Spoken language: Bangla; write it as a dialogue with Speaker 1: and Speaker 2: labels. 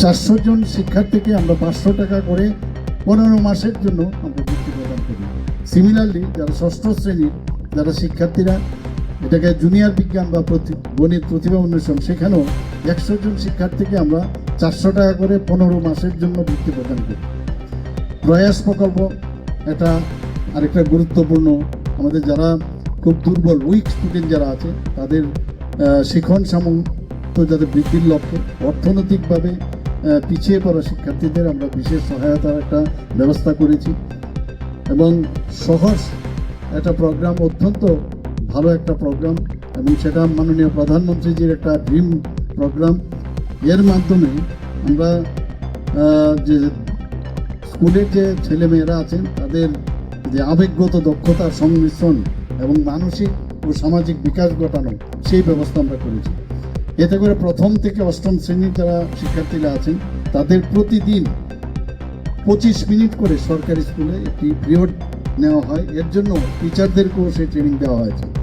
Speaker 1: চারশো জন শিক্ষার্থীকে আমরা পাঁচশো টাকা করে পনেরো মাসের জন্য আমরা বৃত্তি প্রদান করি। সিমিলারলি যারা ষষ্ঠ শ্রেণির, যারা শিক্ষার্থীরা, এটাকে জুনিয়র বিজ্ঞান বা গণিত প্রতিভা উন্মেষণ সেখানেও একশো জন শিক্ষার্থীকে আমরা চারশো টাকা করে পনেরো মাসের জন্য বৃত্তি প্রদান করি। প্রয়াস প্রকল্প এটা আরেকটা গুরুত্বপূর্ণ। আমাদের যারা খুব দুর্বল উইক স্টুডেন্ট যারা আছে, তাদের শিখন সামর্থ্য যাদের বৃদ্ধির লক্ষ্যে অর্থনৈতিকভাবে পিছিয়ে পড়া শিক্ষার্থীদের আমরা বিশেষ সহায়তার একটা ব্যবস্থা করেছি। এবং সহজ একটা প্রোগ্রাম অত্যন্ত ভালো একটা প্রোগ্রাম এবং সেটা মাননীয় প্রধানমন্ত্রীজির একটা ড্রিম প্রোগ্রাম এর মাধ্যমে আমরা যে স্কুলের যে ছেলেমেয়েরা আছেন, তাদের যে আবেগগত দক্ষতার সংমিশ্রণ এবং মানসিক ও সামাজিক বিকাশ ঘটানো, সেই ব্যবস্থা আমরা করেছি। এতে করে প্রথম থেকে অষ্টম শ্রেণির যারা শিক্ষার্থীরা আছেন, তাদের প্রতিদিন পঁচিশ মিনিট করে সরকারি স্কুলে একটি পিরিয়ড নেওয়া হয়। এর জন্য টিচারদেরকেও সেই ট্রেনিং দেওয়া হয়েছে।